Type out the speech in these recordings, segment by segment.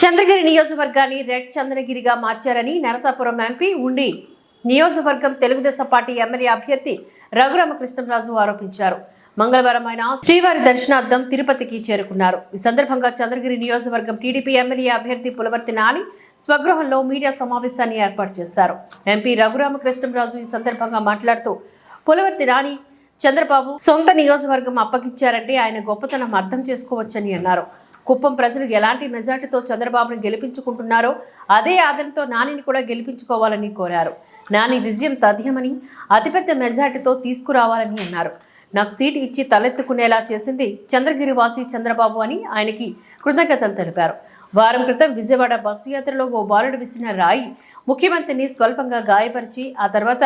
చంద్రగిరి నియోజకవర్గాన్ని రెడ్ చంద్రగిరిగా మార్చారని నరసాపురం ఎంపీ ఉండి నియోజకవర్గం తెలుగుదేశం పార్టీ ఎమ్మెల్యే అభ్యర్థి రఘురామకృష్ణరాజు ఆరోపించారు. మంగళవారం ఆయన శ్రీవారి దర్శనార్థం తిరుపతికి చేరుకున్నారు. ఈ సందర్భంగా చంద్రగిరి నియోజకవర్గం టీడీపీ ఎమ్మెల్యే అభ్యర్థి పులవర్తి నాని స్వగృహంలో మీడియా సమావేశాన్ని ఏర్పాటు చేశారు. ఎంపీ రఘురామకృష్ణరాజు ఈ సందర్భంగా మాట్లాడుతూ పులవర్తి నాని చంద్రబాబు సొంత నియోజకవర్గం అప్పగించారంటే ఆయన గొప్పతనం అర్థం చేసుకోవచ్చని అన్నారు. కుప్పం ప్రజలు ఎలాంటి మెజార్టీతో చంద్రబాబును గెలిపించుకుంటున్నారో అదే ఆదరణతో నానిని కూడా గెలిపించుకోవాలని కోరారు. నాని విజయం తథ్యమని అతిపెద్ద మెజార్టీతో తీసుకురావాలని అన్నారు. నాకు సీటు ఇచ్చి తలెత్తుకునేలా చేసింది చంద్రగిరివాసి చంద్రబాబు అని ఆయనకి కృతజ్ఞతలు తెలిపారు. వారం క్రితం విజయవాడ బస్సు యాత్రలో ఓ బాలుడు విసిన రాయి ముఖ్యమంత్రిని స్వల్పంగా గాయపరిచి ఆ తర్వాత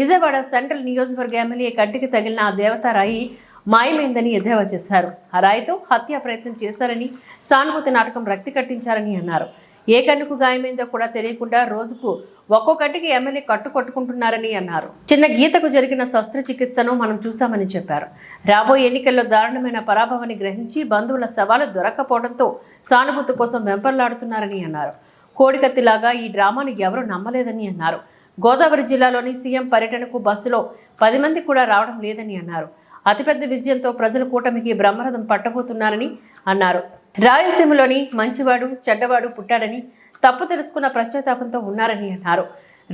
విజయవాడ సెంట్రల్ నియోజకవర్గ ఎమ్మెల్యే కంటికి తగిలిన ఆ దేవతారాయి మాయమైందని ఎద్దేవా చేశారు. ఆ రాయితో హత్యా ప్రయత్నం చేశారని సానుభూతి నాటకం రక్తి కట్టించారని అన్నారు. ఏ కన్నుకు గాయమైందో కూడా తెలియకుండా రోజుకు ఒక్కో కంటికి ఎమ్మెల్యే కట్టు కొట్టుకుంటున్నారని అన్నారు. చిన్న గీతకు జరిగిన శస్త్రచికిత్సను మనం చూశామని చెప్పారు. రాబోయే ఎన్నికల్లో దారుణమైన పరాభవాన్ని గ్రహించి బంధువుల సవాలు దొరక్కపోవడంతో సానుభూతి కోసం వెంపర్లాడుతున్నారని అన్నారు. కోడికత్తిలాగా ఈ డ్రామాను ఎవరూ నమ్మలేదని అన్నారు. గోదావరి జిల్లాలోని సీఎం పర్యటనకు బస్సులో పది మంది కూడా రావడం లేదని అన్నారు. అతిపెద్ద విజయంతో ప్రజల కూటమికి బ్రహ్మరథం పట్టబోతున్నారని అన్నారు. రాయలసీమలోని మంచివాడు చెడ్డవాడు పుట్టాడని తప్పు తెలుసుకున్న ప్రశ్నతాపంతో ఉన్నారని అన్నారు.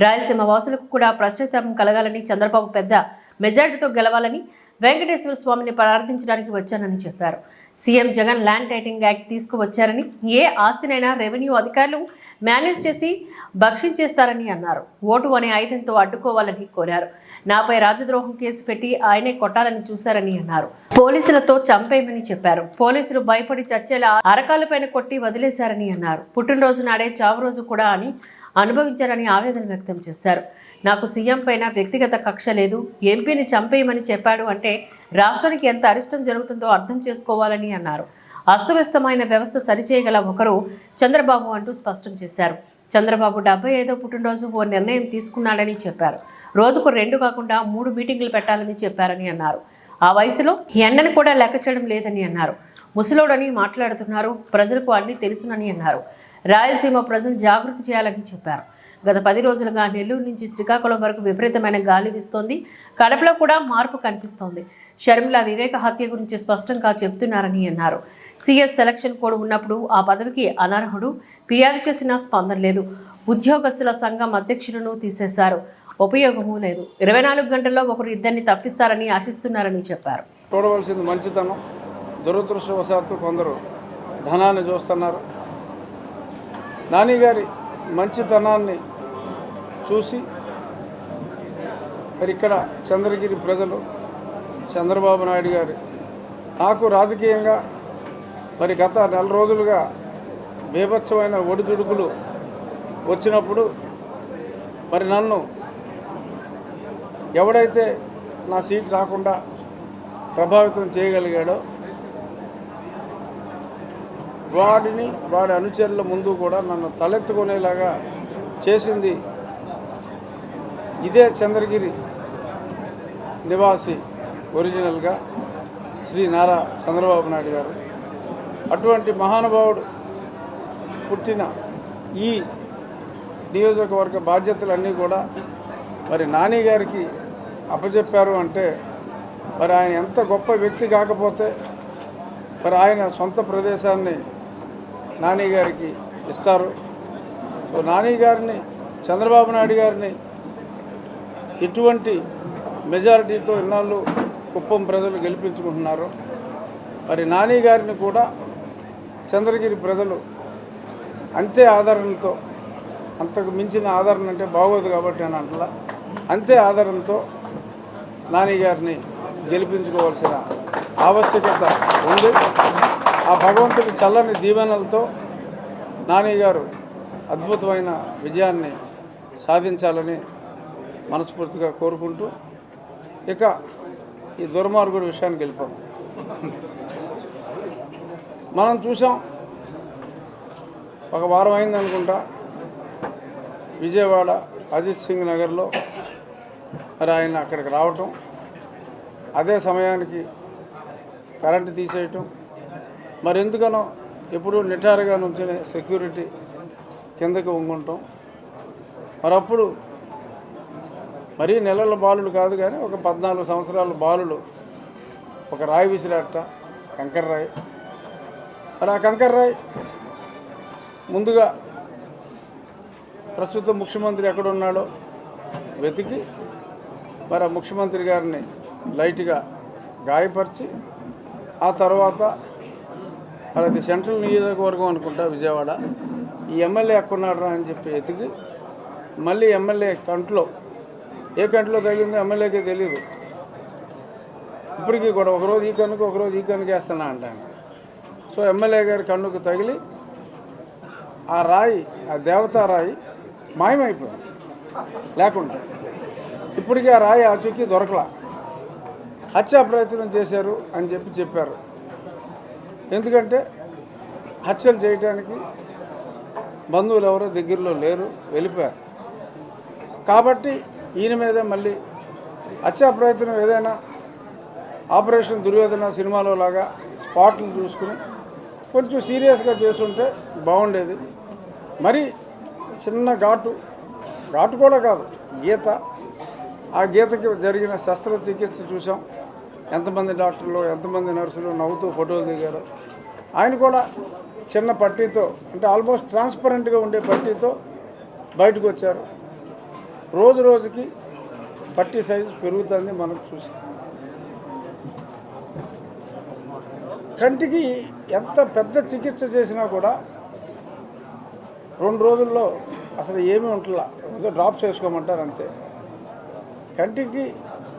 రాయలసీమ వాసులకు కూడా ప్రశ్నతాపం కలగాలని చంద్రబాబు పెద్ద మెజార్టీతో గెలవాలని వెంకటేశ్వర స్వామిని ప్రార్థించడానికి వచ్చానని చెప్పారు. CM Jagan land titling act తీసుకువచ్చారని ఏ ఆస్తినైనా రెవెన్యూ అధికారులు మేనేజ్ చేసి భక్షించేస్తారని అన్నారు. ఓటు అనే ఆయుధంతో అడ్డుకోవాలని కోరారు. నాపై రాజద్రోహం కేసు పెట్టి ఆయనే కొట్టాలని చూశారని అన్నారు. పోలీసులతో చంపేయమని చెప్పారు. పోలీసులు భయపడి చచ్చేలా అరకాలపైన కొట్టి వదిలేశారని అన్నారు. పుట్టినరోజు నాడే చావు రోజు కూడా అని అనుభవించారని ఆవేదన వ్యక్తం చేశారు. నాకు సీఎం పైన వ్యక్తిగత కక్ష లేదు. ఎంపీని చంపేయమని చెప్పాడు అంటే రాష్ట్రానికి ఎంత అరిష్టం జరుగుతుందో అర్థం చేసుకోవాలని అన్నారు. అస్తవ్యస్తమైన వ్యవస్థ సరిచేయగల ఒకరు చంద్రబాబు అంటూ స్పష్టం చేశారు. చంద్రబాబు డెబ్బై ఐదో పుట్టినరోజు ఓ నిర్ణయం తీసుకున్నాడని చెప్పారు. రోజుకు రెండు కాకుండా మూడు మీటింగులు పెట్టాలని చెప్పారని అన్నారు. ఆ వయసులో ఎండను కూడా లెక్క చేయడం లేదని అన్నారు. ముసలోడని మాట్లాడుతున్నారు ప్రజలకు అన్ని తెలుసునని అన్నారు. రాయలసీమ ప్రజలు జాగృతి చేయాలని చెప్పారు. గత పది రోజులుగా నెల్లూరు నుంచి శ్రీకాకుళం వరకు విపరీతమైన గాలి వీస్తోంది కడపలో కూడా మార్పు కనిపిస్తోంది. షర్మిల వివేక హత్య గురించి స్పష్టంగా చెప్తున్నారని అన్నారు. సిఎస్ సెలక్షన్ కోడ్ ఉన్నప్పుడు ఆ పదవికి అనర్హుడు ఫిర్యాదు చేసిన స్పందన లేదు. ఉద్యోగస్తుల సంఘం అధ్యక్షులను తీసేశారు. ఉపయోగము లేదు. ఇరవై నాలుగు గంటల్లో ఒకరు ఇద్దరిని తప్పిస్తారని ఆశిస్తున్నారని చెప్పారు. చూడవలసింది మంచితనం దురదృష్టవశాత్తు కొందరు ధనాన్ని చూస్తున్నారు. నాని గారి మంచితనాన్ని చూసి మరి ఇక్కడ చంద్రగిరి ప్రజలు చంద్రబాబు నాయుడు గారి నాకు రాజకీయంగా మరి గత నెల రోజులుగా బీభత్సమైన ఒడిదుడుకులు వచ్చినప్పుడు మరి నన్ను ఎవడైతే నా సీట్ రాకుండా ప్రభావితం చేయగలిగాడో వాడిని వాడి అనుచరుల ముందు కూడా నన్ను తలెత్తుకునేలాగా చేసింది ఇదే చంద్రగిరి నివాసి ఒరిజినల్గా శ్రీ నారా చంద్రబాబు నాయుడు గారు. అటువంటి మహానుభావుడు పుట్టిన ఈ నియోజకవర్గ బాధ్యతలన్నీ కూడా మరి నాని గారికి అప్పచెప్పారు అంటే మరి ఆయన ఎంత గొప్ప వ్యక్తి కాకపోతే మరి ఆయన సొంత ప్రదేశాన్ని నాని గారికి ఇస్తారు. సో నాని గారిని చంద్రబాబు నాయుడు గారిని ఎటువంటి మెజారిటీతో ఇన్నాళ్ళు కుప్పం ప్రజలు గెలిపించుకుంటున్నారు. మరి నాని గారిని కూడా చంద్రగిరి ప్రజలు అంతే ఆదరణతో అంతకు మించిన ఆదరణ అంటే బాగోదు కాబట్టి అని అంటలా. అంతే ఆధారంతో నాని గారిని గెలిపించుకోవాల్సిన ఆవశ్యకత ఉంది. ఆ భగవంతుడి చల్లని దీవెనలతో నాని గారు అద్భుతమైన విజయాన్ని సాధించాలని మనస్ఫూర్తిగా కోరుకుంటూ ఇక ఈ దుర్మార్గుడి విషయానికి వెళ్ళిపోదాం. మనం చూసాం ఒక వారం అయింది అనుకుంటా విజయవాడ అజిత్ సింగ్ నగర్లో మరి ఆయన అక్కడికి రావటం అదే సమయానికి కరెంటు తీసేయటం మరి ఎందుకనో ఎప్పుడు నిటారుగా నుంచునే సెక్యూరిటీ కిందకి వంగుంటాం. మరి అప్పుడు మరీ నెలల బాలుడు కాదు కానీ ఒక పద్నాలుగు సంవత్సరాల బాలుడు ఒక రాయి విసిరాట కంకర రాయి. మరి ఆ కంకర రాయి ముందుగా ప్రస్తుత ముఖ్యమంత్రి ఎక్కడ ఉన్నాడో వెతికి మరి ఆ ముఖ్యమంత్రి గారిని లైట్గా గాయపరిచి ఆ తర్వాత మరి అది సెంట్రల్ నియోజకవర్గం అనుకుంటా విజయవాడ ఈ ఎమ్మెల్యే ఎక్కడున్నాడు అని చెప్పి ఎతికి మళ్ళీ ఎమ్మెల్యే కంట్లో ఏ కంట్లో తగిలిందో ఎమ్మెల్యేకే తెలియదు ఇప్పటికీ కూడా ఒకరోజు ఈ కన్నుకు ఒకరోజు ఈ కన్నుకు వేస్తున్నా అంటాను. సో ఎమ్మెల్యే గారి కన్నుకు తగిలి ఆ రాయి ఆ దేవతా రాయి మాయమైపోయింది. లేకుండా ఇప్పటికీ ఆ రాయి ఆచూకీ దొరకలా. హత్యా ప్రయత్నం చేశారు అని చెప్పి చెప్పారు. ఎందుకంటే హత్యలు చేయడానికి బంధువులు ఎవరో దగ్గరలో లేరు వెళ్ళిపోయారు. కాబట్టి ఈయన మీదే మళ్ళీ హత్యా ప్రయత్నం ఏదైనా ఆపరేషన్ దుర్యోధన సినిమాలో లాగా స్పాట్లు చూసుకుని కొంచెం సీరియస్గా చేస్తుంటే బాగుండేది. మరి చిన్న ఘాటు ఘాటు కూడా కాదు గీత. ఆ గీతకి జరిగిన శస్త్రచికిత్స చూసాం. ఎంతమంది డాక్టర్లు ఎంతమంది నర్సులు నవ్వుతూ ఫోటోలు దిగారు. ఆయన కూడా చిన్న పట్టీతో అంటే ఆల్మోస్ట్ ట్రాన్స్పరెంట్గా ఉండే పట్టీతో బయటకు వచ్చారు. రోజు రోజుకి పట్టీ సైజు పెరుగుతుంది మనం చూసాం. కంటికి ఎంత పెద్ద చికిత్స చేసినా కూడా రెండు రోజుల్లో అసలు ఏమీ ఉంటలా. ఏదో డ్రాప్స్ వేసుకోమంటారు అంతే. కంటికి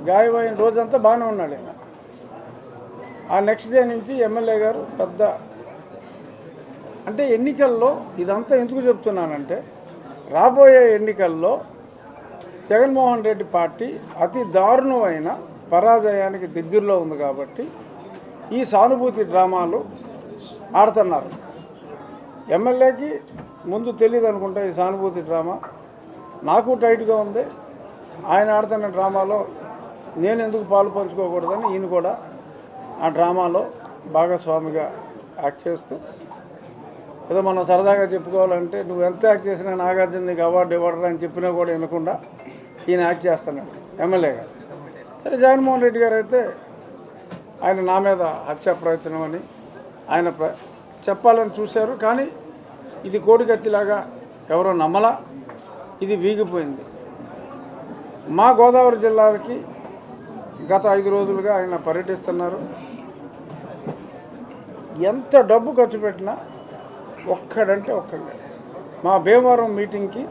గాయమైన రోజంతా బాగానే ఉన్నాడు ఆయన ఆ నెక్స్ట్ డే నుంచి ఎమ్మెల్యే గారు పెద్ద అంటే ఎన్నికల్లో ఇదంతా ఎందుకు చెప్తున్నానంటే రాబోయే ఎన్నికల్లో జగన్మోహన్ రెడ్డి పార్టీ అతి దారుణమైన పరాజయానికి దగ్గరలో ఉంది కాబట్టి ఈ సానుభూతి డ్రామాలు ఆడుతున్నారు. ఎమ్మెల్యేకి ముందు తెలియదు అనుకుంటా ఈ సానుభూతి డ్రామా. నాకు టైట్గా ఉంది. ఆయన ఆడుతున్న డ్రామాలో నేను ఎందుకు పాలు పంచుకోకూడదని ఈయన కూడా ఆ డ్రామాలో భాగస్వామిగా యాక్ట్ చేస్తూ ఏదో మనం సరదాగా చెప్పుకోవాలంటే నువ్వు ఎంత యాక్ట్ చేసినా నాగార్జున నీకు అవార్డు ఇవ్వడరా అని చెప్పినా కూడా వినకుండా ఈయన యాక్ట్ చేస్తున్నాడు ఎమ్మెల్యేగా సరే జగన్మోహన్ రెడ్డి గారు అయితే ఆయన నా మీద హత్యా ప్రయత్నం అని ఆయన ప్ర- చెప్పాలని చూశారు. కానీ ఇది కోడికత్తిలాగా ఎవరో నమ్మలా ఇది వీగిపోయింది. మా గోదావరి జిల్లాకి గత ఐదు రోజులుగా ఆయన పర్యటిస్తున్నారు. ఎంత డబ్బు ఖర్చు పెట్టినా ఒక్కడంటే ఒక్కడే. మా భీమవరం మీటింగ్కి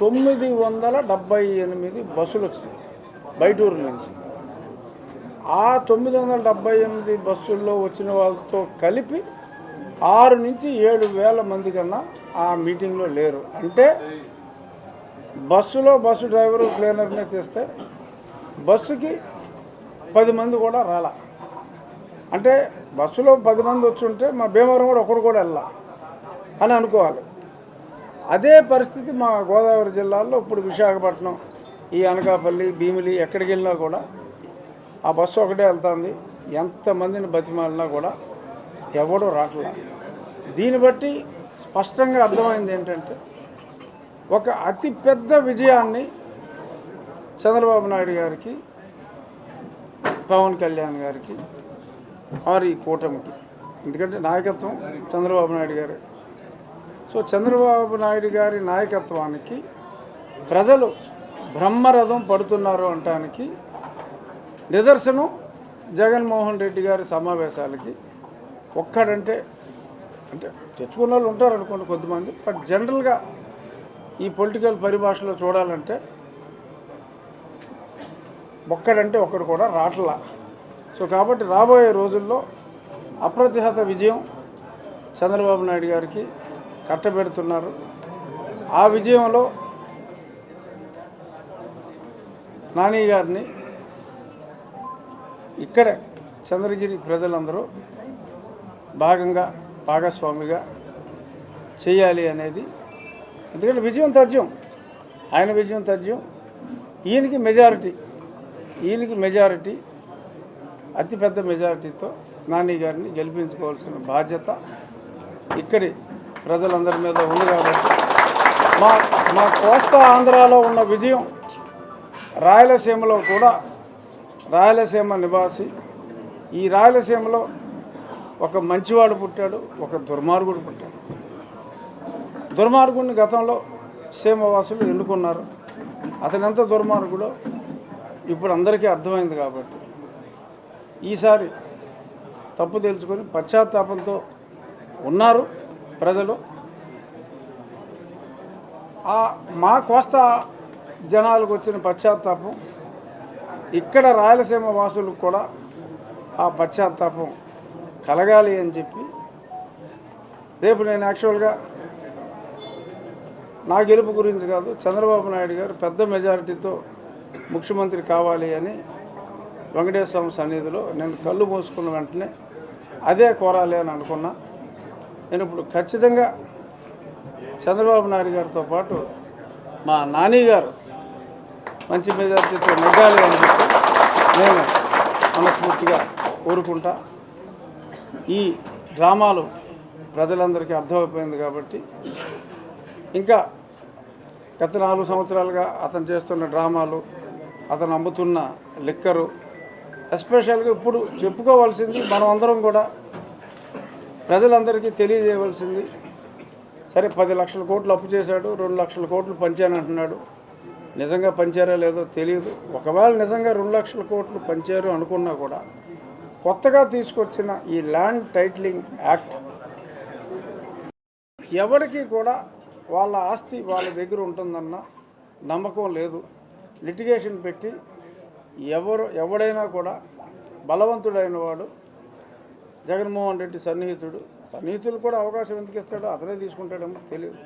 తొమ్మిది వందల డెబ్బై ఎనిమిది బస్సులు వచ్చినాయి బయటూరు నుంచి. ఆ తొమ్మిది వందల డెబ్బై ఎనిమిది బస్సుల్లో వచ్చిన వాళ్ళతో కలిపి ఆరు నుంచి ఏడు వేల మంది కన్నా ఆ మీటింగ్లో లేరు. అంటే బస్సులో బస్సు డ్రైవరు క్లీనర్ని తీస్తే బస్సుకి పది మంది కూడా రాలా. అంటే బస్సులో పది మంది వచ్చి ఉంటే మా భీమవరం కూడా ఒకరు కూడా వెళ్ళా అని అనుకోవాలి. అదే పరిస్థితి మా గోదావరి జిల్లాలో ఇప్పుడు విశాఖపట్నం ఈ అనకాపల్లి భీమిలి ఎక్కడికి వెళ్ళినా కూడా ఆ బస్సు ఒకటే వెళ్తుంది. ఎంతమందిని బతిమాలినా కూడా ఎవడూ రావట్లా దీన్ని బట్టి స్పష్టంగా అర్థమైంది ఏంటంటే ఒక అతి పెద్ద విజయాన్ని చంద్రబాబు నాయుడు గారికి పవన్ కళ్యాణ్ గారికి వారి ఈ కూటమికి. ఎందుకంటే నాయకత్వం చంద్రబాబు నాయుడు గారు. సో చంద్రబాబు నాయుడు గారి నాయకత్వానికి ప్రజలు బ్రహ్మరథం పడుతున్నారు అనటానికి నిదర్శనం జగన్మోహన్ రెడ్డి గారి సమావేశాలకి ఒక్కడంటే అంటే తెచ్చుకున్న వాళ్ళు ఉంటారు అనుకోండి కొద్దిమంది బట్ జనరల్గా ఈ పొలిటికల్ పరిభాషలో చూడాలంటే ఒక్కడంటే ఒక్కడు కూడా రాట్లా. సో కాబట్టి రాబోయే రోజుల్లో అప్రతిహత విజయం చంద్రబాబు నాయుడు గారికి కట్టబెడుతున్నారు. ఆ విజయంలో నాని గారిని ఇక్కడే చంద్రగిరి ప్రజలందరూ భాగంగా భాగస్వామిగా చేయాలి అనేది ఎందుకంటే విజయం తథ్యం. ఆయన విజయం తథ్యం. ఈయనకి మెజారిటీ. ఈయనకి మెజారిటీ అతిపెద్ద మెజారిటీతో నాని గారిని గెలిపించుకోవాల్సిన బాధ్యత ఇక్కడి ప్రజలందరి మీద ఉంది కాబట్టి మా మా కోస్తా ఆంధ్రాలో ఉన్న విజయం రాయలసీమలో కూడా రాయలసీమ నివాసి. ఈ రాయలసీమలో ఒక మంచివాడు పుట్టాడు ఒక దుర్మార్గుడు పుట్టాడు. దుర్మార్గుడిని గతంలో సీమవాసులు ఎన్నుకున్నారు. అతను ఎంత దుర్మార్గుడో ఇప్పుడు అందరికీ అర్థమైంది కాబట్టి. ఈసారి తప్పు తెలుసుకొని పశ్చాత్తాపంతో ఉన్నారు ప్రజలు. ఆ మా కోస్తా జనాలకు వచ్చిన పశ్చాత్తాపం ఇక్కడ రాయలసీమ వాసులకు కూడా ఆ పశ్చాత్తాపం కలగాలి అని చెప్పి రేపు నేను యాక్చువల్గా నా గెలుపు గురించి కాదు చంద్రబాబు నాయుడు గారు పెద్ద మెజారిటీతో ముఖ్యమంత్రి కావాలి అని వెంకటేశ్వర స్వామి సన్నిధిలో నేను కళ్ళు మూసుకున్న వెంటనే అదే కోరాలి అని అనుకున్నా. నేను ఇప్పుడు ఖచ్చితంగా చంద్రబాబు నాయుడు గారితో పాటు మా నాని గారు మంచి మెజార్టీతో నెగ్గాలి అని చెప్పి నేను మనస్ఫూర్తిగా కోరుకుంటా. ఈ డ్రామాలు ప్రజలందరికీ అర్థమైపోయింది కాబట్టి ఇంకా గత నాలుగు సంవత్సరాలుగా అతను చేస్తున్న డ్రామాలు అతను అమ్ముతున్న లిక్కరు ఎస్పెషల్గా ఇప్పుడు చెప్పుకోవాల్సింది మనం అందరం కూడా ప్రజలందరికీ తెలియజేయవలసింది సరే పది లక్షల కోట్లు అప్పు చేశాడు రెండు లక్షల కోట్లు పంచానంటున్నాడు నిజంగా పంచారా లేదో తెలియదు. ఒకవేళ నిజంగా రెండు లక్షల కోట్లు పంచారు అనుకున్నా కూడా కొత్తగా తీసుకొచ్చిన ఈ ల్యాండ్ టైటిలింగ్ యాక్ట్ ఎవరికి కూడా వాళ్ళ ఆస్తి వాళ్ళ దగ్గర ఉంటుందన్న నమ్మకం లేదు. లిటిగేషన్ పెట్టి ఎవరు ఎవడైనా కూడా బలవంతుడైన వాడు జగన్మోహన్ రెడ్డి సన్నిహితుడు. సన్నిహితులు కూడా అవకాశం ఎందుకు ఇస్తాడో అతనే తీసుకుంటాడేమో తెలియదు.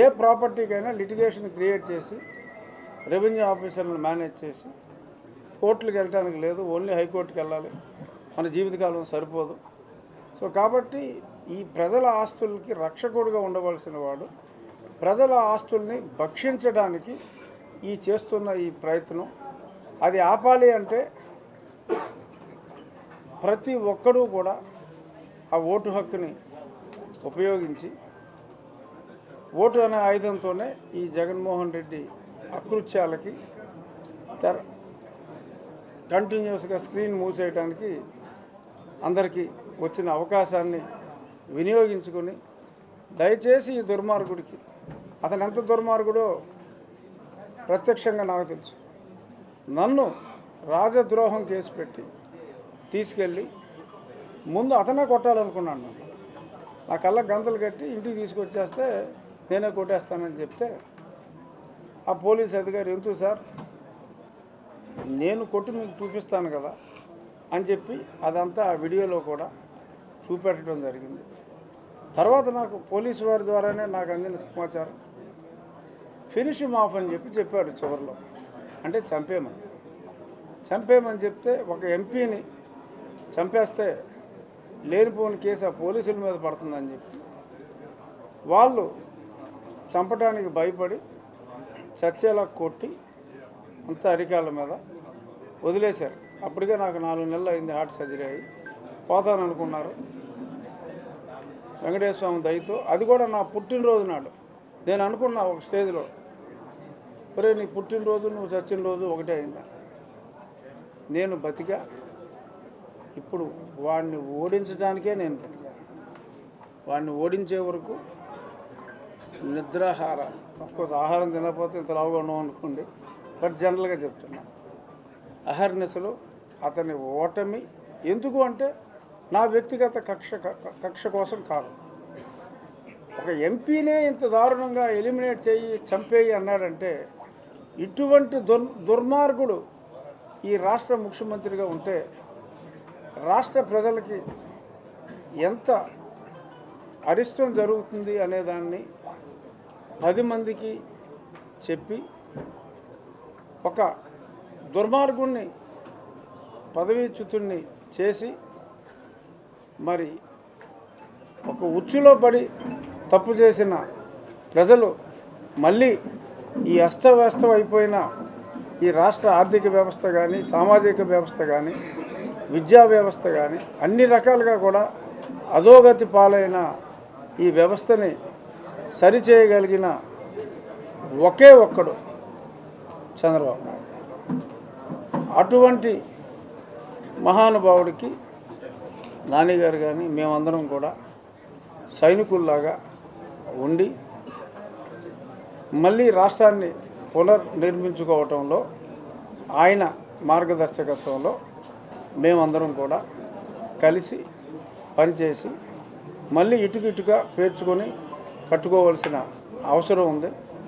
ఏ ప్రాపర్టీకైనా లిటిగేషన్ క్రియేట్ చేసి రెవెన్యూ ఆఫీసర్లను మేనేజ్ చేసి కోర్టులకు వెళ్ళడానికి లేదు ఓన్లీ హైకోర్టుకి వెళ్ళాలి. మన జీవితకాలం సరిపోదు. సో కాబట్టి ఈ ప్రజల ఆస్తులకి రక్షకుడుగా ఉండవలసిన వాడు ప్రజల ఆస్తుల్ని భక్షించడానికి ఈ చేస్తున్న ఈ ప్రయత్నం. అది ఆపాలి అంటే ప్రతి ఒక్కడూ కూడా ఆ ఓటు హక్కుని ఉపయోగించి ఓటు అనే ఆయుధంతోనే ఈ జగన్మోహన్ రెడ్డి అకృత్యాలకి తెర కంటిన్యూస్గా స్క్రీన్ మూసేయడానికి అందరికీ వచ్చిన అవకాశాన్ని వినియోగించుకొని దయచేసి ఈ దుర్మార్గుడికి అతను ఎంత దుర్మార్గుడో ప్రత్యక్షంగా నాకు తెలుసు. నన్ను రాజద్రోహం కేసు పెట్టి తీసుకెళ్ళి ముందు అతనే కొట్టాలనుకున్నాను నా కళ్ళ గంతలు కట్టి ఇంటికి తీసుకొచ్చేస్తే నేనే కొట్టేస్తానని చెప్తే ఆ పోలీస్ అధికారి ఎందుకు సార్? నేను కొట్టి మీకు చూపిస్తాను కదా అని చెప్పి అదంతా ఆ వీడియోలో కూడా చూపెట్టడం జరిగింది. తర్వాత నాకు పోలీసు వారి ద్వారానే నాకు అందిన సమాచారం. ఫినిష్ ఆఫ్ అని చెప్పి చెప్పాడు చివరిలో. అంటే చంపేమని చంపేమని చెప్తే ఒక ఎంపీని చంపేస్తే లేనిపోని కేసు ఆ పోలీసుల మీద పడుతుందని చెప్పి వాళ్ళు చంపడానికి భయపడి చచ్చేలా కొట్టి అంత అరికాల మీద వదిలేశారు. అప్పటికే నాకు నాలుగు నెలలు అయింది హార్ట్ సర్జరీ అయ్యి. పోతాననుకున్నారు. వెంకటేశ్వర స్వామి దయతో అది కూడా నా పుట్టినరోజు నాడు. నేను అనుకున్నా ఒక స్టేజ్లో. ఒరే నీ పుట్టినరోజు నువ్వు చచ్చిన రోజు ఒకటే అయిందా? నేను బతికా ఇప్పుడు వాడిని ఓడించడానికే నేను బతికా. వాడిని ఓడించే వరకు నిద్రాహార కోర్స్ ఆహారం తినకపోతే ఇంత లావుగా ఉన్నాం అనుకోండి బట్ జనరల్గా చెప్తున్నా. అహర్నిశలు అతని ఓటమి ఎందుకు అంటే నా వ్యక్తిగత కక్ష క- కక్ష కోసం కాదు. ఒక ఎంపీనే ఇంత దారుణంగా ఎలిమినేట్ చేయి చంపేయి అన్నాడంటే ఇటువంటి దుర్ దుర్మార్గుడు ఈ రాష్ట్ర ముఖ్యమంత్రిగా ఉంటే రాష్ట్ర ప్రజలకి ఎంత అరిష్టం జరుగుతుంది అనేదాన్ని పది మందికి చెప్పి ఒక దుర్మార్గుణ్ణి పదవీచ్యుతుణ్ణి చేసి మరి ఒక ఉచ్చులో పడి తప్పు చేసిన ప్రజలు మళ్ళీ ఈ అస్తవ్యస్తం అయిపోయిన ఈ రాష్ట్ర ఆర్థిక వ్యవస్థ కానీ సామాజిక వ్యవస్థ కానీ విద్యా వ్యవస్థ కానీ అన్ని రకాలుగా కూడా అధోగతి పాలైన ఈ వ్యవస్థని సరిచేయగలిగిన ఒకే ఒక్కడు చంద్రబాబు నాయుడు. అటువంటి మహానుభావుడికి నాన్నగారు కానీ మేమందరం కూడా సైనికుల్లాగా ఉండి మళ్ళీ రాష్ట్రాన్ని పునర్నిర్మించుకోవటంలో ఆయన మార్గదర్శకత్వంలో మేమందరం కూడా కలిసి పనిచేసి మళ్ళీ ఇటుకిటుగా పేర్చుకొని కట్టుకోవాల్సిన అవసరం ఉంది.